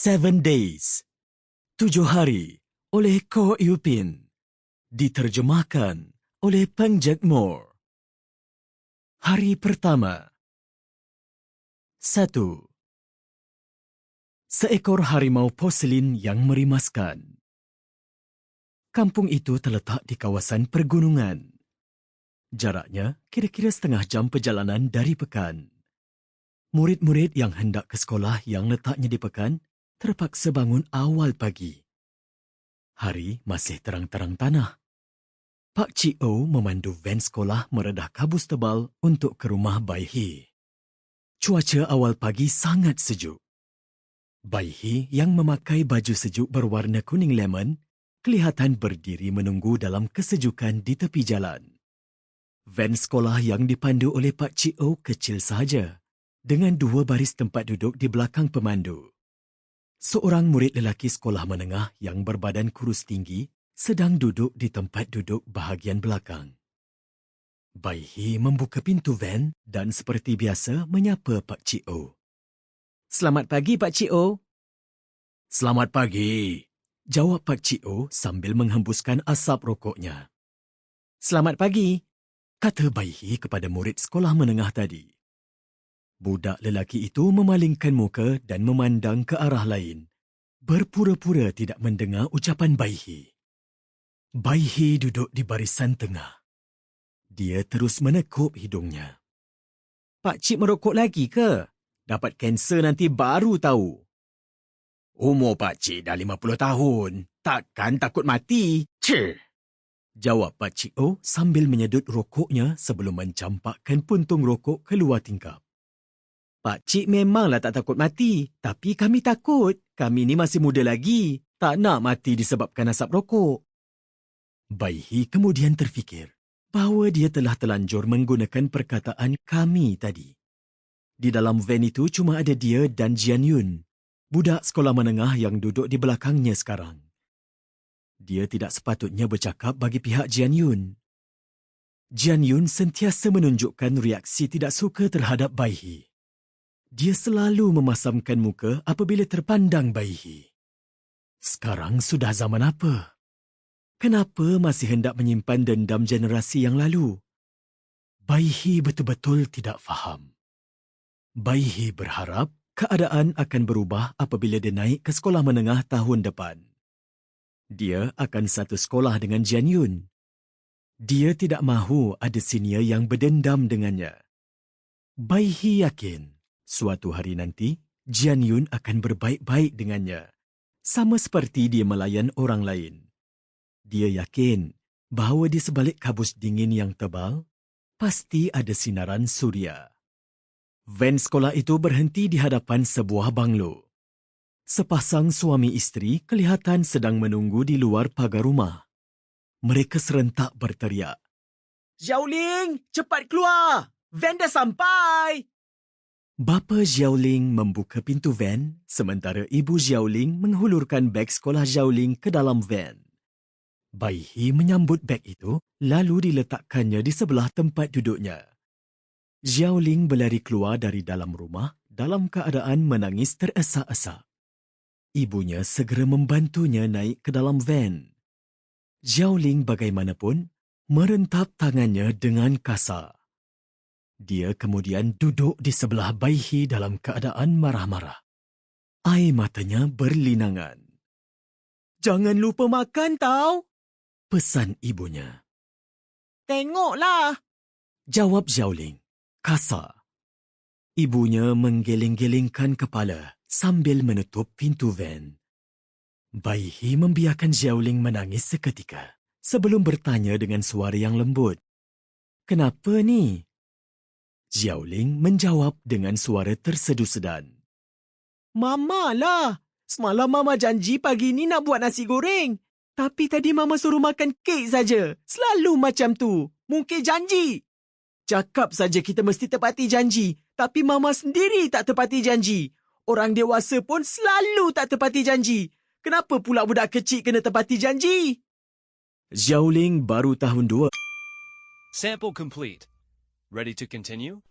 Seven Days. Tujuh hari oleh Ko Yupin. Diterjemahkan oleh Peng Jack Moore. Hari pertama. Satu. Seekor harimau porselin yang merimaskan. Kampung itu terletak di kawasan pergunungan. Jaraknya kira-kira setengah jam perjalanan dari pekan. Murid-murid yang hendak ke sekolah yang letaknya di pekan terpaksa bangun awal pagi. Hari masih terang-terang tanah. Pak Cik O memandu van sekolah meredah kabus tebal untuk ke rumah Bai Hi. Cuaca awal pagi sangat sejuk. Bai Hi yang memakai baju sejuk berwarna kuning lemon kelihatan berdiri menunggu dalam kesejukan di tepi jalan. Van sekolah yang dipandu oleh Pak Cik O kecil sahaja dengan dua baris tempat duduk di belakang pemandu. Seorang murid lelaki sekolah menengah yang berbadan kurus tinggi sedang duduk di tempat duduk bahagian belakang. Bai Hi membuka pintu van dan seperti biasa menyapa Pak Cik O. Selamat pagi, Pak Cik O. Selamat pagi, jawab Pak Cik O sambil menghembuskan asap rokoknya. Selamat pagi, kata Bai Hi kepada murid sekolah menengah tadi. Budak lelaki itu memalingkan muka dan memandang ke arah lain. Berpura-pura tidak mendengar ucapan Baihi. Baihi duduk di barisan tengah. Dia terus menekup hidungnya. Pak Cik merokok lagi ke? Dapat kanser nanti baru tahu. Umur Pak Cik dah 50 tahun. Takkan takut mati? Cih! Jawab Pak Cik O sambil menyedut rokoknya sebelum mencampakkan puntung rokok keluar tingkap. Pak Cik memanglah tak takut mati. Tapi kami takut. Kami ni masih muda lagi. Tak nak mati disebabkan asap rokok. Baihi kemudian terfikir bahawa dia telah telanjur menggunakan perkataan kami tadi. Di dalam van itu cuma ada dia dan Jian Yun, budak sekolah menengah yang duduk di belakangnya sekarang. Dia tidak sepatutnya bercakap bagi pihak Jian Yun. Jian Yun sentiasa menunjukkan reaksi tidak suka terhadap Baihi. Dia selalu memasamkan muka apabila terpandang Baihi. Sekarang sudah zaman apa? Kenapa masih hendak menyimpan dendam generasi yang lalu? Baihi betul-betul tidak faham. Baihi berharap keadaan akan berubah apabila dia naik ke sekolah menengah tahun depan. Dia akan satu sekolah dengan Jian Yun. Dia tidak mahu ada senior yang berdendam dengannya. Baihi yakin Suatu hari nanti, Jian Yun akan berbaik-baik dengannya. Sama seperti dia melayan orang lain. Dia yakin bahawa di sebalik kabus dingin yang tebal, pasti ada sinaran suria. Van sekolah itu berhenti di hadapan sebuah banglo. Sepasang suami isteri kelihatan sedang menunggu di luar pagar rumah. Mereka serentak berteriak. Xiaoling, cepat keluar! Van dah sampai! Bapa Xiaoling membuka pintu van sementara ibu Xiaoling menghulurkan beg sekolah Xiaoling ke dalam van. Bai Hi menyambut beg itu lalu diletakkannya di sebelah tempat duduknya. Xiaoling berlari keluar dari dalam rumah dalam keadaan menangis teresak-esak. Ibunya segera membantunya naik ke dalam van. Xiaoling bagaimanapun merentap tangannya dengan kasar. Dia kemudian duduk di sebelah Baihi dalam keadaan marah-marah. Air matanya berlinangan. Jangan lupa makan tau, pesan ibunya. Tengoklah, jawab Xiaoling, kasar. Ibunya menggeling-gelingkan kepala sambil menutup pintu van. Baihi membiarkan Xiaoling menangis seketika sebelum bertanya dengan suara yang lembut. Kenapa ni? Xiaoling menjawab dengan suara tersedu-sedan. Mama lah. Semalam Mama janji pagi ni nak buat nasi goreng. Tapi tadi Mama suruh makan kek saja. Selalu macam tu. Mungkin janji. Cakap saja kita mesti tepati janji. Tapi Mama sendiri tak tepati janji. Orang dewasa pun selalu tak tepati janji. Kenapa pula budak kecil kena tepati janji? Xiaoling baru tahun dua. Sample complete. Ready to continue?